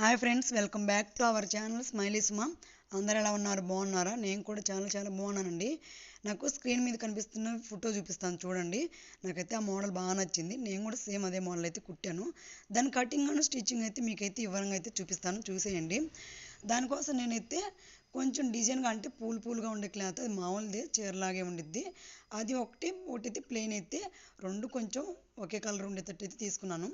Hi friends welcome back to our channel smiley Suma. అందరు ఎలా ఉన్నారు? బాగున్నారా? నేను కూడా చాలా చాలా బాగున్నానండి. నాకు స్క్రీన్ మీద కనిపిస్తున్న ఫోటో చూపిస్తాను చూడండి. నాకైతే ఆ మోడల్ బాగా నచ్చింది. నేను కూడా సేమ్ అదే మోడల్ అయితే కుట్టాను. దాని కటింగ్ అండ్ స్టిచ్చింగ్ అయితే మీకైతే వివరంగా అయితే చూపిస్తాను. చూసేయండి. దానికోసం నేనైతే కొంచెం డిజైన్గా అంటే పూలు పూలుగా ఉండే క్లాత్ అది మామూలుదే చీరలాగే ఉండిద్ది. అది ఒకటి ఒకటి అయితే ప్లెయిన్ అయితే రెండు కొంచెం ఒకే కలర్ ఉండేటట్టు అయితే తీసుకున్నాను.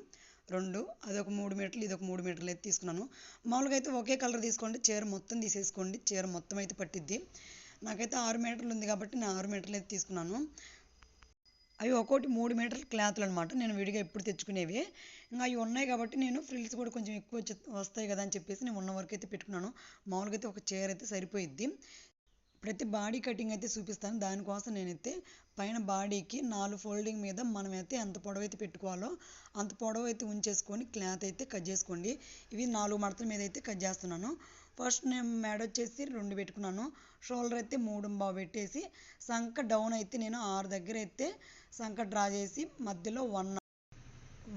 రెండు అదొక మూడు మీటర్లు ఇదొక మూడు మీటర్లు అయితే తీసుకున్నాను. మామూలుగా అయితే ఒకే కలర్ తీసుకోండి చీర మొత్తం తీసేసుకోండి చీర మొత్తం అయితే పట్టిద్ది. నాకైతే ఆరు మీటర్లు ఉంది కాబట్టి నేను ఆరు మీటర్లు అయితే తీసుకున్నాను. అవి ఒక్కోటి మూడు మీటర్ల క్లాత్లు అనమాట నేను విడిగా ఎప్పుడు తెచ్చుకునేవి. ఇంకా అవి ఉన్నాయి కాబట్టి నేను ఫ్రిల్స్ కూడా కొంచెం ఎక్కువ వస్తాయి కదా అని చెప్పేసి నేను ఉన్న వరకు అయితే పెట్టుకున్నాను. మామూలుగా అయితే ఒక చీర అయితే సరిపోయిద్ది. ప్రతి బాడీ కటింగ్ అయితే చూపిస్తాను. దానికోసం నేనైతే పైన బాడీకి నాలుగు ఫోల్డింగ్ మీద మనమైతే ఎంత పొడవు అయితే పెట్టుకోవాలో అంత పొడవు అయితే ఉంచేసుకొని క్లాత్ అయితే కట్ చేసుకోండి. ఇవి నాలుగు మడతల మీద అయితే కట్ చేస్తున్నాను. ఫస్ట్ నేను మెడ వచ్చేసి రెండు పెట్టుకున్నాను. షోల్డర్ అయితే మూడు బావు పెట్టేసి సంక డౌన్ అయితే నేను ఆరు దగ్గర అయితే సంక డ్రా చేసి మధ్యలో one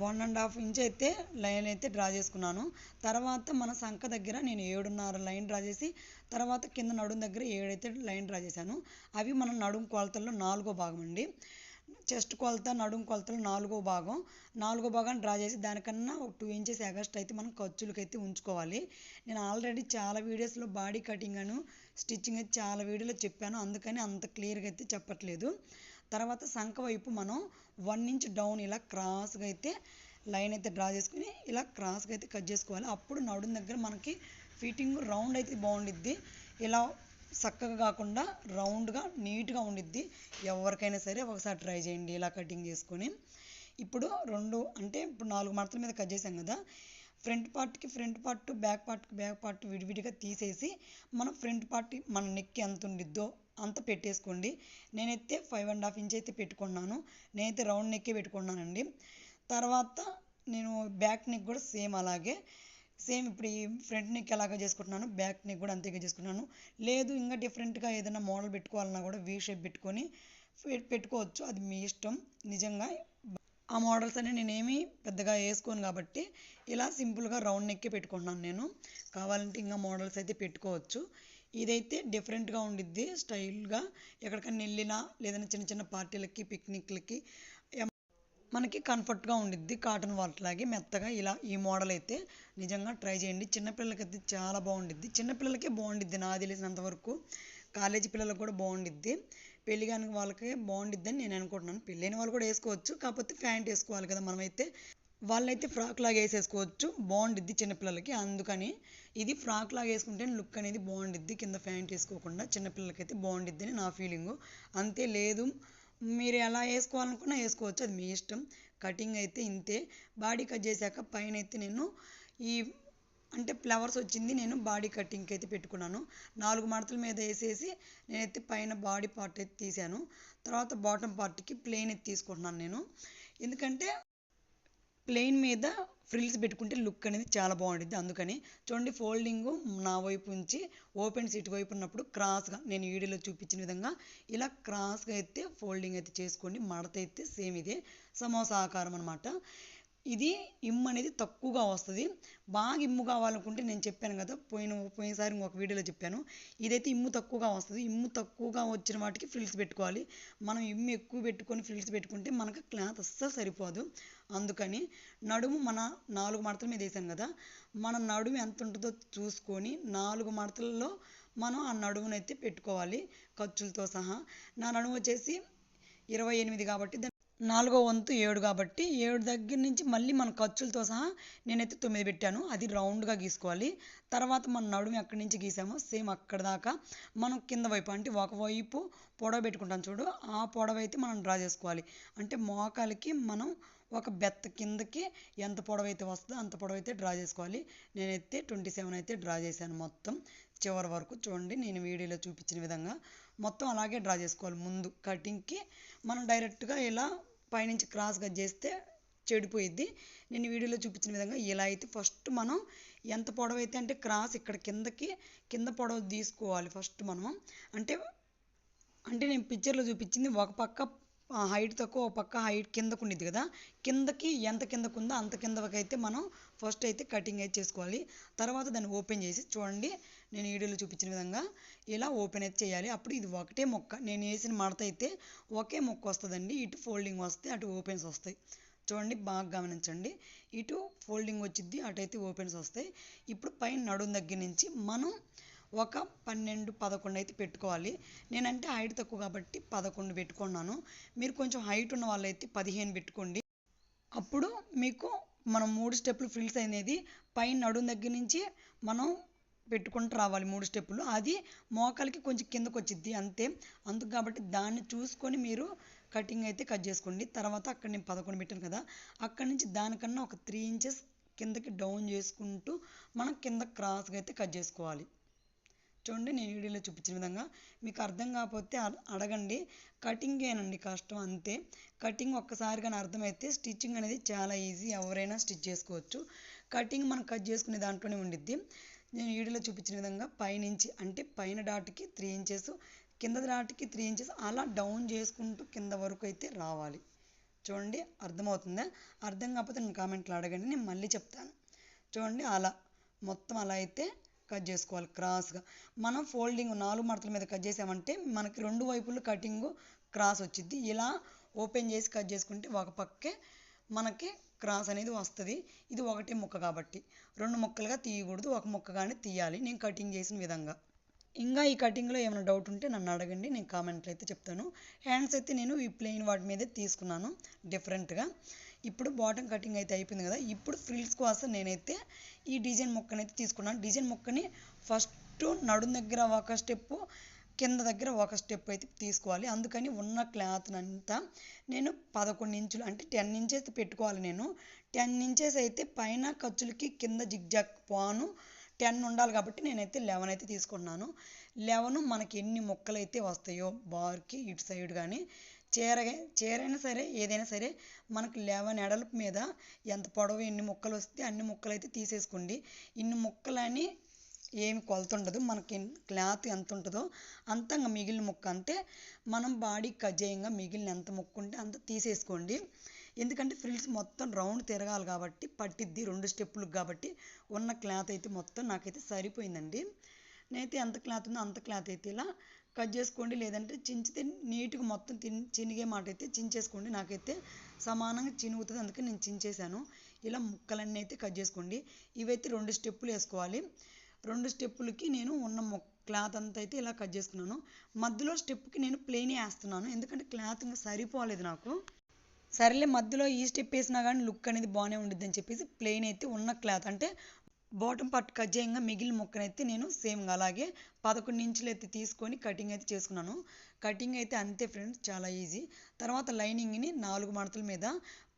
one and half inch అయితే లైన్ అయితే డ్రా చేసుకున్నాను. తర్వాత మన సంఖ దగ్గర నేను ఏడున్నర లైన్ డ్రా చేసి తర్వాత కింద నడుం దగ్గర ఏడైతే లైన్ డ్రా చేశాను. అవి మన నడుం కొలతల్లో నాలుగో భాగం అండి. చెస్ట్ కొలత నడుం కొలతలు నాలుగో భాగం. నాలుగో భాగాన్ని డ్రా చేసి దానికన్నా ఒక టూ ఇంచెస్ ఎగస్ట్ అయితే మనం ఖర్చులకి అయితే ఉంచుకోవాలి. నేను ఆల్రెడీ చాలా వీడియోస్లో బాడీ కటింగ్ అను స్టిచ్చింగ్ అయితే చాలా వీడియోలో చెప్పాను. అందుకని అంత క్లియర్గా అయితే చెప్పట్లేదు. తర్వాత సంఖ వైపు మనం వన్ ఇంచ్ డౌన్ ఇలా క్రాస్గా అయితే లైన్ అయితే డ్రా చేసుకుని ఇలా క్రాస్గా అయితే కట్ చేసుకోవాలి. అప్పుడు నడుం దగ్గర మనకి ఫిట్టింగ్ రౌండ్ అయితే బాగుండిద్ది. ఇలా చక్కగా కాకుండా రౌండ్గా నీట్గా ఉండిద్ది. ఎవరికైనా సరే ఒకసారి ట్రై చేయండి ఇలా కటింగ్ చేసుకొని. ఇప్పుడు రెండు అంటే ఇప్పుడు నాలుగు మడతల మీద కట్ చేసాం కదా. ఫ్రంట్ పార్ట్కి ఫ్రంట్ పార్ట్ బ్యాక్ పార్ట్కి బ్యాక్ పార్ట్ విడివిడిగా తీసేసి మనం ఫ్రంట్ పార్ట్ మన నెక్ ఎంత ఉండిద్దో అంత పెట్టేసుకోండి. నేనైతే ఫైవ్ అండ్ హాఫ్ ఇంచ్ అయితే పెట్టుకున్నాను. నేనైతే రౌండ్ నెక్కే పెట్టుకున్నానండి. తర్వాత నేను బ్యాక్ నెక్ కూడా సేమ్ అలాగే సేమ్ ఇప్పుడు ఈ ఫ్రంట్ నెక్ ఎలాగ చేసుకుంటున్నాను బ్యాక్ నెక్ కూడా అంతేగా చేసుకున్నాను. లేదు ఇంకా డిఫరెంట్గా ఏదైనా మోడల్ పెట్టుకోవాలన్నా కూడా వీ షేప్ పెట్టుకొని పెట్టుకోవచ్చు. అది మీ ఇష్టం. నిజంగా ఆ మోడల్స్ అన్ని నేనేమి పెద్దగా వేసుకోను కాబట్టి ఇలా సింపుల్గా రౌండ్ నెక్కే పెట్టుకుంటున్నాను నేను. కావాలంటే ఇంకా మోడల్స్ అయితే పెట్టుకోవచ్చు. ఇదైతే డిఫరెంట్గా ఉండిద్ది స్టైల్గా ఎక్కడికైనా వెళ్ళినా లేదంటే చిన్న చిన్న పార్టీలకి పిక్నిక్లకి మనకి కంఫర్ట్గా ఉండిద్ది కాటన్ వాటిలాగే మెత్తగా. ఇలా ఈ మోడల్ అయితే నిజంగా ట్రై చేయండి. చిన్నపిల్లలకి అయితే చాలా బాగుండిద్ది. చిన్నపిల్లలకే బాగుండిద్ది నాకు తెలిసినంత వరకు. కాలేజీ పిల్లలకు కూడా బాగుండిద్ది. పెళ్ళి కాని వాళ్ళకి బాగుండిద్దని అని నేను అనుకుంటున్నాను. పెళ్ళైన వాళ్ళు కూడా వేసుకోవచ్చు కాకపోతే ప్యాంట్ వేసుకోవాలి కదా మనమైతే. వాళ్ళైతే ఫ్రాక్ లాగా వేసేసుకోవచ్చు బాగుండిద్ది చిన్నపిల్లలకి. అందుకని ఇది ఫ్రాక్ లాగా వేసుకుంటే లుక్ అనేది బాగుండిద్ది కింద ప్యాంట్ వేసుకోకుండా చిన్నపిల్లలకి అయితే బాగుండిద్ది అని నా ఫీలింగు. అంతే లేదు మీరు ఎలా వేసుకోవాలనుకున్నా వేసుకోవచ్చు అది మీ ఇష్టం. కటింగ్ అయితే ఇంతే. బాడీ కట్ చేశాక పైన అయితే నేను ఈ అంటే ఫ్లవర్స్ వచ్చింది నేను బాడీ కటింగ్కి అయితే పెట్టుకున్నాను. నాలుగు మడతల మీద వేసేసి నేనైతే పైన బాడీ పార్ట్ అయితే తీసాను తర్వాత బాటమ్ పార్ట్కి ప్లెయిన్ అయితే తీసుకుంటున్నాను నేను. ఎందుకంటే ప్లెయిన్ మీద ఫ్రిల్స్ పెట్టుకుంటే లుక్ అనేది చాలా బాగుంటుంది. అందుకని చూడండి ఫోల్డింగ్ నా వైపు నుంచి ఓపెన్ సీట్ వైపు ఉన్నప్పుడు క్రాస్గా నేను వీడియోలో చూపించిన విధంగా ఇలా క్రాస్గా అయితే ఫోల్డింగ్ అయితే చేసుకోండి. మడత అయితే సేమ్ ఇదే. సమోసా ఆకారం అనమాట ఇది ఇమ్ అనేది తక్కువగా వస్తుంది. బాగా ఇమ్ము కావాలనుకుంటే నేను చెప్పాను కదా పోయిన పోయినసారి ఇంకొక వీడియోలో చెప్పాను. ఇదైతే ఇమ్ము తక్కువగా వస్తుంది. ఇమ్ము తక్కువగా వచ్చిన వాటికి ఫ్రిల్స్ పెట్టుకోవాలి. మనం ఇమ్ము ఎక్కువ పెట్టుకొని ఫ్రిల్స్ పెట్టుకుంటే మనకు క్లాత్ అస్సలు సరిపోదు. అందుకని నడుము మన నాలుగు మడతల మీద వేసాను కదా మన నడుము ఎంత ఉంటుందో చూసుకొని నాలుగు మడతలలో మనం ఆ నడుమునైతే పెట్టుకోవాలి ఖర్చులతో సహా. నా నడుము వచ్చేసి ఇరవై ఎనిమిది కాబట్టి నాలుగో వంతు ఏడు కాబట్టి ఏడు దగ్గర నుంచి మళ్ళీ మన ఖర్చులతో సహా నేనైతే తొమ్మిది పెట్టాను. అది రౌండ్గా గీసుకోవాలి. తర్వాత మన నడుము ఎక్కడి నుంచి గీసామో సేమ్ అక్కడ దాకా మనం కింద వైపు అంటే ఒకవైపు పొడవ పెట్టుకుంటాం చూడు. ఆ పొడవ అయితే మనం డ్రా చేసుకోవాలి. అంటే మోకాలకి మనం ఒక బెత్త కిందకి ఎంత పొడవు అయితే వస్తుందో అంత పొడవు అయితే డ్రా చేసుకోవాలి. నేనైతే ట్వంటీ సెవెన్ అయితే డ్రా చేశాను మొత్తం. చివరి వరకు చూడండి నేను వీడియోలో చూపించిన విధంగా మొత్తం అలాగే డ్రా చేసుకోవాలి. ముందు కటింగ్కి మనం డైరెక్ట్గా ఇలా పైనుంచి క్రాస్గా చేస్తే చెడిపోయిద్ది. నేను వీడియోలో చూపించిన విధంగా ఇలా అయితే ఫస్ట్ మనం ఎంత పొడవు అయితే అంటే క్రాస్ ఇక్కడ కిందకి కింద పొడవు తీసుకోవాలి ఫస్ట్ మనం. అంటే అంటే నేను పిక్చర్లో చూపించింది ఒక పక్క హైట్ తక్కువ ఒక పక్క హైట్ కిందకు ఉండిద్ది కదా. కిందకి ఎంత కిందకు ఉందో అంత కిందకి అయితే మనం ఫస్ట్ అయితే కటింగ్ అయితే చేసుకోవాలి. తర్వాత దాన్ని ఓపెన్ చేసి చూడండి నేను వీడియోలో చూపించిన విధంగా ఇలా ఓపెన్ అయితే చేయాలి. అప్పుడు ఇది ఒకటే మొక్క. నేను వేసిన మడత అయితే ఒకే మొక్క వస్తుందండి. ఇటు ఫోల్డింగ్ వస్తే అటు ఓపెన్స్ వస్తాయి. చూడండి బాగా గమనించండి. ఇటు ఫోల్డింగ్ వచ్చిద్ది అటైతే ఓపెన్స్ వస్తాయి. ఇప్పుడు పైన నడుం దగ్గర నుంచి మనం ఒక పన్నెండు పదకొండు అయితే పెట్టుకోవాలి. నేనంటే హైట్ తక్కువ కాబట్టి పదకొండు పెట్టుకున్నాను. మీరు కొంచెం హైట్ ఉన్న వాళ్ళైతే పదిహేను పెట్టుకోండి. అప్పుడు మీకు మనం మూడు స్టెప్పులు ఫ్రిల్స్ అనేది పైన నడుం దగ్గర నుంచి మనం పెట్టుకుంటూ రావాలి మూడు స్టెప్పులు. అది మోకాలకి కొంచెం కిందకు వచ్చిద్ది అంతే. అందుకు కాబట్టి దాన్ని చూసుకొని మీరు కటింగ్ అయితే కట్ చేసుకోండి. తర్వాత అక్కడ నేను పదకొండు పెట్టాను కదా అక్కడి నుంచి దానికన్నా ఒక త్రీ ఇంచెస్ కిందకి డౌన్ చేసుకుంటూ మనం కింద క్రాస్గా అయితే కట్ చేసుకోవాలి. చూడండి నేను వీడియోలో చూపించిన విధంగా మీకు అర్థం కాకపోతే అడగండి. కటింగేనండి కష్టం అంతే. కటింగ్ ఒక్కసారి కానీ అర్థమైతే స్టిచ్చింగ్ అనేది చాలా ఈజీ. ఎవరైనా స్టిచ్ చేసుకోవచ్చు. కటింగ్ మనం కట్ చేసుకునే దాంట్లోనే ఉండిద్ది. నేను వీడియోలో చూపించిన విధంగా పైనుంచి అంటే పైన డాట్కి త్రీ ఇంచెస్ కింద డాట్కి త్రీ ఇంచెస్ అలా డౌన్ చేసుకుంటూ కింద వరకు అయితే రావాలి. చూడండి అర్థమవుతుందా? అర్థం కాకపోతే నేను కామెంట్లో అడగండి నేను మళ్ళీ చెప్తాను. చూడండి అలా మొత్తం అలా అయితే కట్ చేసుకోవాలి క్రాస్గా. మనం ఫోల్డింగ్ నాలుగు మడతల మీద కట్ చేసామంటే మనకి రెండు వైపులు కటింగ్ క్రాస్ వచ్చింది ఇలా ఓపెన్ చేసి కట్ చేసుకుంటే ఒక పక్కే మనకి క్రాస్ అనేది వస్తుంది. ఇది ఒకటే ముక్క కాబట్టి. రెండు ముక్కలుగా తీయకూడదు. ఒక ముక్కగానే తీయాలి. నేను కటింగ్ చేసిన విధంగా. ఇంకా ఈ కటింగ్లో ఏమైనా డౌట్ ఉంటే నన్ను అడగండి. నేను కామెంట్లో అయితే చెప్తాను. హ్యాండ్స్ అయితే నేను ఈ ప్లెయిన్ వాటి మీదే తీసుకున్నాను. డిఫరెంట్గా. ఇప్పుడు బాటమ్ కటింగ్ అయితే అయిపోయింది కదా ఇప్పుడు ఫ్రిల్స్ కోసం నేనైతే ఈ డిజైన్ మొక్కనైతే తీసుకున్నాను. డిజైన్ మొక్కని ఫస్ట్ నడుం దగ్గర ఒక స్టెప్ కింద దగ్గర ఒక స్టెప్ అయితే తీసుకోవాలి. అందుకని ఉన్న క్లాత్ అంతా నేను పదకొండు ఇంచులు అంటే టెన్ ఇంచెస్ పెట్టుకోవాలి నేను. టెన్ ఇంచెస్ అయితే పైన ఖర్చులకి కింద జిగ్జాగ్ పోను టెన్ ఉండాలి కాబట్టి నేనైతే లెవెన్ అయితే తీసుకున్నాను. లెవెన్ మనకి ఎన్ని ముక్కలు అయితే వస్తాయో బార్కి ఇటు సైడ్ కానీ చీర చీరైనా సరే ఏదైనా సరే మనకు లెవెన్ ఎడల్పు మీద ఎంత పొడవు ఎన్ని ముక్కలు వస్తే అన్ని ముక్కలు అయితే తీసేసుకోండి. ఇన్ని ముక్కలని ఏమి కొలత ఉండదు. మనకి క్లాత్ ఎంత ఉంటుందో అంతంగా మిగిలిన ముక్క అంటే మనం బాడీ కట్ మిగిలిన ఎంత ముక్క ఉంటే అంత తీసేసుకోండి. ఎందుకంటే ఫ్రిల్స్ మొత్తం రౌండ్ తిరగాలి కాబట్టి పట్టిద్ది రెండు స్టెప్పులకు కాబట్టి ఉన్న క్లాత్ అయితే మొత్తం నాకైతే సరిపోయిందండి. నేనైతే ఎంత క్లాత్ ఉందో అంత క్లాత్ అయితే ఇలా కట్ చేసుకోండి లేదంటే చించితే నీట్గా మొత్తం తిన్ చినిగే మాట అయితే చించేసుకోండి. నాకైతే సమానంగా చినుగుతుంది అందుకే నేను చించేశాను. ఇలా ముక్కలన్నీ అయితే కట్ చేసుకోండి. ఇవైతే రెండు స్టెప్పులు వేసుకోవాలి. రెండు స్టెప్పులకి నేను ఉన్న మొక్క క్లాత్ అంతా అయితే ఇలా కట్ చేసుకున్నాను. మధ్యలో స్టెప్కి నేను ప్లెయిన్ వేస్తున్నాను. ఎందుకంటే క్లాత్ ఇంకా సరిపోలేదు నాకు. సరేలే మధ్యలో ఈ స్టెప్ వేసినా కానీ లుక్ అనేది బాగానే ఉండిద్ది అని చెప్పేసి ప్లెయిన్ అయితే ఉన్న క్లాత్. అంటే బాటమ్ పార్ట్ కట్ చేయంగా మిగిలిన ముక్కనైతే నేను సేమ్ అలాగే పదకొండు ఇంచులు అయితే తీసుకొని కటింగ్ అయితే చేసుకున్నాను. కటింగ్ అయితే అంతే ఫ్రెండ్స్ చాలా ఈజీ. తర్వాత లైనింగ్ని నాలుగు మడతల మీద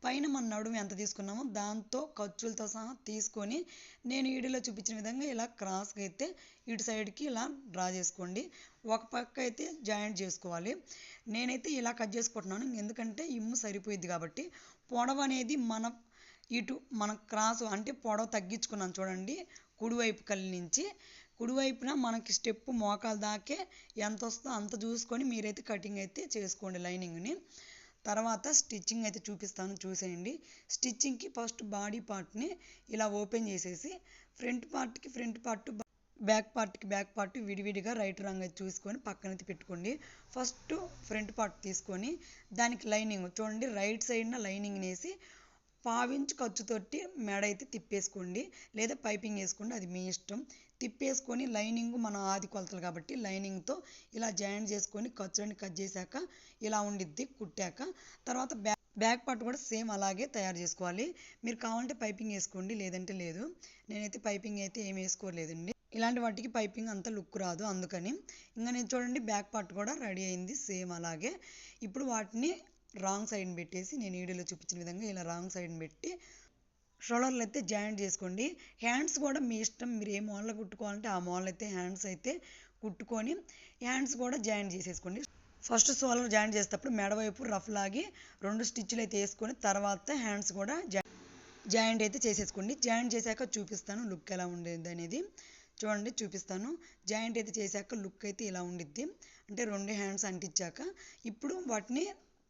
పైన మన నడుము ఎంత తీసుకున్నామో దాంతో ఖర్చులతో సహా తీసుకొని నేను వీడియోలో చూపించిన విధంగా ఇలా క్రాస్గా అయితే ఇటు సైడ్కి ఇలా డ్రా చేసుకోండి. ఒక పక్క అయితే జాయింట్ చేసుకోవాలి. నేనైతే ఇలా కట్ చేసుకుంటున్నాను. ఎందుకంటే ఇమ్ము సరిపోయిద్ది కాబట్టి పొడవు అనేది మన ఇటు మన క్రాస్ అంటే పొడవు తగ్గించుకున్నాను చూడండి. కుడివైపు కళ్ళ నుంచి. కుడివైపున మనకి స్టెప్ మోకాలు దాకే ఎంత వస్తుందో అంత చూసుకొని మీరైతే కటింగ్ అయితే చేసుకోండి లైనింగ్ని. తర్వాత స్టిచ్చింగ్ అయితే చూపిస్తాను చూసేయండి. స్టిచ్చింగ్కి ఫస్ట్ బాడీ పార్ట్ని ఇలా ఓపెన్ చేసేసి ఫ్రంట్ పార్ట్కి ఫ్రంట్ పార్ట్ బ్యాక్ పార్ట్కి బ్యాక్ పార్ట్ విడివిడిగా రైట్ రాంగ్ అయితే చూసుకొని పక్కనైతే పెట్టుకోండి. ఫస్ట్ ఫ్రంట్ పార్ట్ తీసుకొని దానికి లైనింగ్ చూడండి రైట్ సైడ్న లైనింగ్ వేసి పావించు ఖర్చుతోటి మెడ అయితే తిప్పేసుకోండి. లేదా పైపింగ్ వేసుకోండి అది మీ ఇష్టం. తిప్పేసుకొని లైనింగ్ మన ఆది కొలతలు కాబట్టి లైనింగ్తో ఇలా జాయింట్ చేసుకొని ఖర్చులని కట్ చేశాక ఇలా ఉండిద్ది కుట్టాక. తర్వాత బ్యాక్ బ్యాక్ పార్ట్ కూడా సేమ్ అలాగే తయారు చేసుకోవాలి. మీరు కావాలంటే పైపింగ్ వేసుకోండి లేదంటే లేదు. నేనైతే పైపింగ్ అయితే ఏం వేసుకోలేదండి. ఇలాంటి వాటికి పైపింగ్ అంత లుక్ రాదు అందుకని. ఇంకా నేను చూడండి బ్యాక్ పార్ట్ కూడా రెడీ అయింది సేమ్ అలాగే. ఇప్పుడు వాటిని రాంగ్ సైడ్ పెట్టేసి నేను వీడియోలో చూపించిన విధంగా ఇలా రాంగ్ సైడ్ పెట్టి షోల్డర్లు అయితే జాయింట్ చేసుకోండి. హ్యాండ్స్ కూడా మీ ఇష్టం మీరు ఏ మోడల్ కుట్టుకోవాలంటే ఆ మోడల్ అయితే హ్యాండ్స్ అయితే కుట్టుకొని హ్యాండ్స్ కూడా జాయింట్ చేసేసుకోండి. ఫస్ట్ షోల్డర్ జాయింట్ చేసేటప్పుడు మెడ వైపు రఫ్ లాగి రెండు స్టిచ్లు అయితే వేసుకొని తర్వాత హ్యాండ్స్ కూడా జాయింట్ అయితే చేసేసుకోండి. జాయింట్ చేశాక చూపిస్తాను లుక్ ఎలా ఉండేది అనేది. చూడండి చూపిస్తాను. జాయింట్ అయితే చేశాక లుక్ అయితే ఇలా ఉండిద్ది. అంటే రెండు హ్యాండ్స్ అంటించాక ఇప్పుడు వాటిని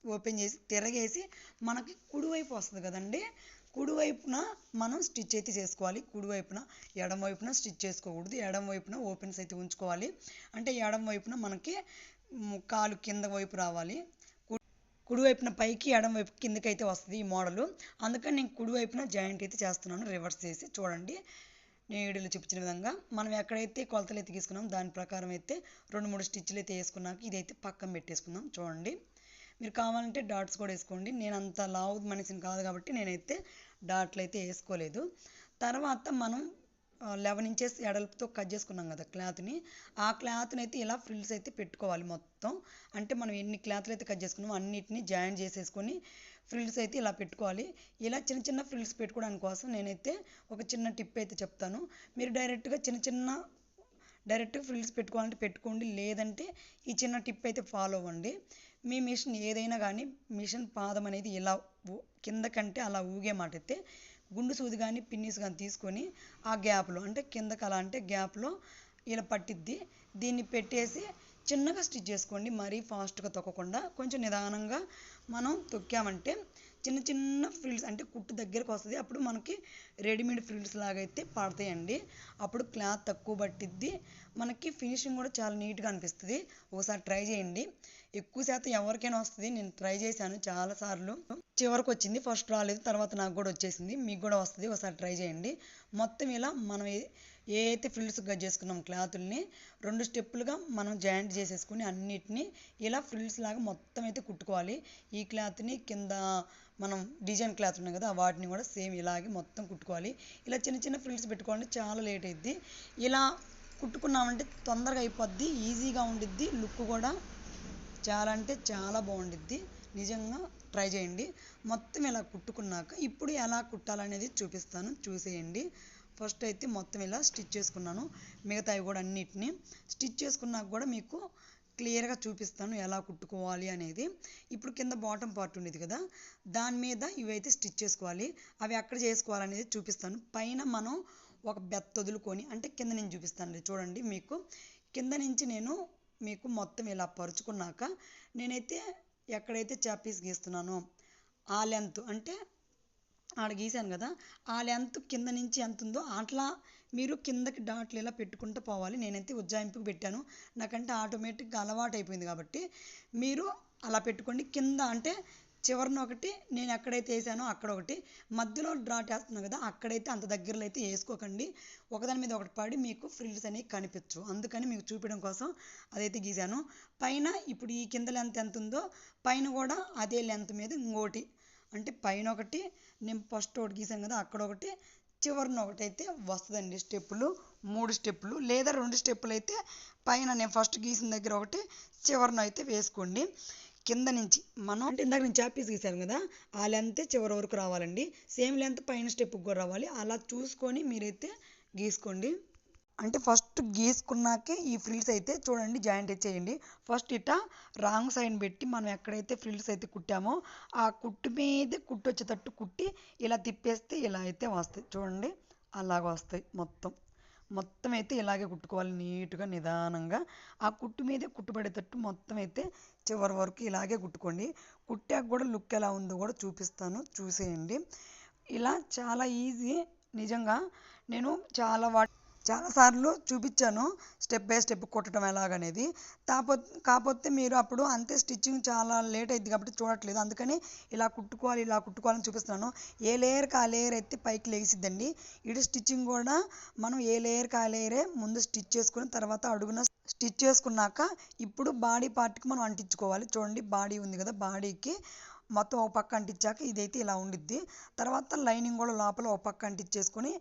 ఓపెన్ చేసి తిరగేసి మనకి కుడివైపు వస్తుంది కదండి. కుడివైపున మనం స్టిచ్ అయితే చేసుకోవాలి. కుడివైపున ఎడమవైపున స్టిచ్ చేసుకోకూడదు. ఎడమవైపున ఓపెన్స్ అయితే ఉంచుకోవాలి. అంటే ఎడమవైపున మనకి కాలు కింద వైపు రావాలి. కుడివైపున పైకి ఎడమవైపు కిందకి అయితే వస్తుంది ఈ మోడల్. అందుకని నేను కుడివైపున జాయింట్ అయితే చేస్తున్నాను. రివర్స్ చేసి చూడండి. నేను వీడియోలో చూపించిన విధంగా మనం ఎక్కడైతే కొలతలు అయితే తీసుకున్నాం దాని ప్రకారం అయితే రెండు మూడు స్టిచ్లు అయితే వేసుకున్నాక ఇదైతే పక్కన పెట్టేసుకుందాం. చూడండి. మీరు కావాలంటే డాట్స్ కూడా వేసుకోండి. నేను అంత లావు మనిషిని కాదు కాబట్టి నేనైతే డాట్లు అయితే వేసుకోలేదు. తర్వాత మనం లెవెన్ ఇంచెస్ ఎడల్పుతో కట్ చేసుకున్నాం కదా క్లాత్ని. ఆ క్లాత్ని అయితే ఇలా ఫ్రిల్స్ అయితే పెట్టుకోవాలి మొత్తం. అంటే మనం ఎన్ని క్లాత్లు అయితే కట్ చేసుకున్నామో అన్నిటిని జాయిన్ చేసేసుకొని ఫ్రిల్స్ అయితే ఇలా పెట్టుకోవాలి. ఇలా చిన్న చిన్న ఫ్రిల్స్ పెట్టుకోవడానికి కోసం నేనైతే ఒక చిన్న టిప్ అయితే చెప్తాను. మీరు డైరెక్ట్గా చిన్న చిన్న డైరెక్ట్గా ఫ్రిల్స్ పెట్టుకోవాలంటే పెట్టుకోండి. లేదంటే ఈ చిన్న టిప్ అయితే ఫాలో అవ్వండి. మీ మిషన్ ఏదైనా కానీ మిషన్ పాదం అనేది ఇలా ఊ- కిందకంటే అలా ఊగే మాట అయితే గుండు సూది కానీ పిన్నీస్ కానీ తీసుకొని ఆ గ్యాప్లో అంటే కిందకి అలా అంటే గ్యాప్లో ఇలా పట్టిద్ది. దీన్ని పెట్టేసి చిన్నగా స్టిచ్ చేసుకోండి. మరీ ఫాస్ట్గా తొక్కకుండా కొంచెం నిదానంగా మనం తొక్కామంటే చిన్న చిన్న ఫ్రిల్స్ అంటే కుట్టు దగ్గరకు వస్తుంది. అప్పుడు మనకి రెడీమేడ్ ఫ్రిల్స్ లాగా అయితే పడతాయండి. అప్పుడు క్లాత్ తక్కువ పట్టిద్ది. మనకి ఫినిషింగ్ కూడా చాలా నీట్గా అనిపిస్తుంది. ఒకసారి ట్రై చేయండి. ఎక్కువ శాతం ఎవరికైనా వస్తుంది. నేను ట్రై చేశాను చాలాసార్లు చివరికి వచ్చింది ఫస్ట్ రాలేదు. తర్వాత నాకు కూడా వచ్చేసింది. మీకు కూడా వస్తుంది. ఒకసారి ట్రై చేయండి. మొత్తం ఇలా మనం ఏ అయితే ఫ్రిల్స్గా చేసుకున్నాం క్లాతుల్ని రెండు స్టెప్పులుగా మనం జాయింట్ చేసేసుకుని అన్నిటిని ఇలా ఫ్రిల్స్ లాగా మొత్తం అయితే కుట్టుకోవాలి. ఈ క్లాత్ని కింద మనం డిజైన్ క్లాత్ ఉన్నాయి కదా వాటిని కూడా సేమ్ ఇలాగే మొత్తం కుట్టుకోవాలి. ఇలా చిన్న చిన్న ఫ్రిల్స్ పెట్టుకోవాలంటే చాలా లేట్ అయింది ఇలా కుట్టుకున్నామంటే తొందరగా అయిపోద్ది ఈజీగా ఉండిద్ది లుక్ కూడా చాలా అంటే చాలా బాగుండిద్ది. నిజంగా ట్రై చేయండి. మొత్తం ఇలా కుట్టుకున్నాక ఇప్పుడు ఎలా కుట్టాలనేది చూపిస్తాను. చూసేయండి. ఫస్ట్ అయితే మొత్తం ఇలా స్టిచ్ చేసుకున్నాను. మిగతావి కూడా అన్నిటిని స్టిచ్ చేసుకున్నాక కూడా మీకు క్లియర్గా చూపిస్తాను ఎలా కుట్టుకోవాలి అనేది. ఇప్పుడు కింద బాటమ్ పార్ట్ ఉండేది కదా దాని మీద ఇవైతే స్టిచ్ చేసుకోవాలి. అవి ఎక్కడ చేసుకోవాలనేది చూపిస్తాను. పైన మనం ఒక బెత్త వదులుకొని అంటే కింద నుంచి చూపిస్తాను చూడండి మీకు. కింద నుంచి నేను మీకు మొత్తం ఇలా పరుచుకున్నాక నేనైతే ఎక్కడైతే చాపీస్ గీస్తున్నానో ఆ లెంత్ అంటే ఆడ గీసాను కదా ఆ లెంత్ కింద నుంచి ఎంత ఉందో అట్లా మీరు కిందకి డాట్లు ఇలా పెట్టుకుంటూ పోవాలి. నేనైతే ఉజ్జాయింపుకి పెట్టాను. నాకంటే ఆటోమేటిక్గా అలవాటు అయిపోయింది కాబట్టి మీరు అలా పెట్టుకోండి. కింద అంటే చివరిన ఒకటి నేను ఎక్కడైతే వేసానో అక్కడ ఒకటి. మధ్యలో డ్రాట్ వేస్తున్నాను కదా అక్కడైతే అంత దగ్గరలో అయితే వేసుకోకండి. ఒకదాని మీద ఒకటి పడి మీకు ఫ్రిల్స్ అనేవి కనిపించు అందుకని మీకు చూపించడం కోసం అదైతే గీసాను పైన ఇప్పుడు ఈ కింద లెంత్ ఎంత ఉందో పైన కూడా అదే లెంత్ మీద ఇంకోటి అంటే పైన ఒకటి నేను ఫస్ట్ ఒకటి గీసాను కదా అక్కడ ఒకటి చివరిన ఒకటి అయితే వస్తుందండి స్టెప్పులు మూడు స్టెప్పులు లేదా రెండు స్టెప్పులు అయితే పైన నేను ఫస్ట్ గీసిన దగ్గర ఒకటి చివరిన అయితే వేసుకోండి. కింద నుంచి మనం అంటే ఇందాక నేను చాపీస్ గీసాను కదా ఆ లెంత్ చివరి వరకు రావాలండి. సేమ్ లెంత్ పైన స్టెప్కి కూడా రావాలి. అలా చూసుకొని మీరైతే గీసుకోండి. అంటే ఫస్ట్ గీసుకున్నాకే ఈ ఫ్రిల్స్ అయితే చూడండి జాయింట్ చేయండి. ఫస్ట్ ఇట రాంగ్ సైడ్ పెట్టి మనం ఎక్కడైతే ఫ్రిల్స్ అయితే కుట్టామో ఆ కుట్టు మీదే కుట్టు వచ్చేటట్టు కుట్టి ఇలా తిప్పేస్తే ఇలా అయితే వస్తాయి. చూడండి అలాగ వస్తాయి మొత్తం. మొత్తం అయితే ఇలాగే కుట్టుకోవాలి నీట్గా నిదానంగా. ఆ కుట్టు మీదే కుట్టుపడేటట్టు మొత్తం అయితే చివరి వరకు ఇలాగే కుట్టుకోండి. కుట్టాక కూడా లుక్ ఎలా ఉందో కూడా చూపిస్తాను చూసేయండి. ఇలా చాలా ఈజీ నిజంగా. నేను చాలా వాటి చాలాసార్లు చూపించాను. స్టెప్ బై స్టెప్ కుట్టడం ఎలాగనేది. కాకపోతే కాకపోతే మీరు అప్పుడు అంతే స్టిచ్చింగ్ చాలా లేట్ అయింది కాబట్టి చూడట్లేదు. అందుకని ఇలా కుట్టుకోవాలి ఇలా కుట్టుకోవాలని చూపిస్తున్నాను. ఏ లేయర్కి ఆ లేయర్ అయితే పైకి లేచిద్దండి ఇటు స్టిచ్చింగ్ కూడా మనం ఏ లేయర్కి ఆ లేయరే ముందు స్టిచ్ చేసుకుని తర్వాత అడుగున స్టిచ్ చేసుకున్నాక ఇప్పుడు బాడీ పార్ట్కి మనం అంటించుకోవాలి. చూడండి బాడీ ఉంది కదా బాడీకి. మొత్తం ఒక పక్క అంటించాక ఇదైతే ఇలా ఉండిద్ది. తర్వాత లైనింగ్ కూడా లోపల ఒక పక్క అంటించేసుకొని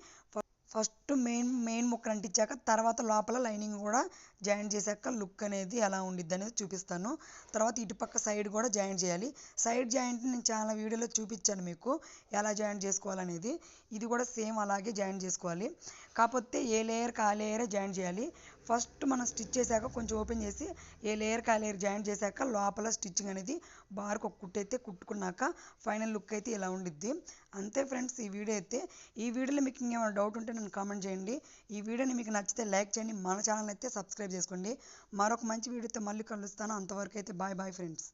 ఫస్ట్ మెయిన్ మెయిన్ ముక్కలు అంటించాక తర్వాత లోపల లైనింగ్ కూడా జాయిన్ చేశాక లుక్ అనేది ఎలా ఉండిద్ది అనేది చూపిస్తాను. తర్వాత ఇటుపక్క సైడ్ కూడా జాయిన్ చేయాలి. సైడ్ జాయింట్ నేను చాలా వీడియోలో చూపించాను మీకు ఎలా జాయిన్ చేసుకోవాలనేది. ఇది కూడా సేమ్ అలాగే జాయిన్ చేసుకోవాలి. కాకపోతే ఏ లేయర్కి ఆ లేయరే జాయిన్ చేయాలి. ఫస్ట్ మనం స్టిచ్ చేశాక కొంచెం ఓపెన్ చేసి ఏ లేయర్కి ఆ లేయర్ జాయిన్ చేశాక లోపల స్టిచ్చింగ్ అనేది బార్కు ఒక కుట్టు అయితే కుట్టుకున్నాక ఫైనల్ లుక్ అయితే ఇలా ఉండిద్ది. అంతే ఫ్రెండ్స్ ఈ వీడియో అయితే. ఈ వీడియోలో మీకు ఇంకేమైనా డౌట్ ఉంటే నన్ను కామెంట్ చేయండి. ఈ వీడియోని మీకు నచ్చితే లైక్ చేయండి. మన ఛానల్ అయితే సబ్స్క్రైబ్ చేసుకోండి. మరొక మంచి వీడియోతో మళ్ళీ కలుస్తాను. అంతవరకు అయితే బాయ్ బాయ్ ఫ్రెండ్స్.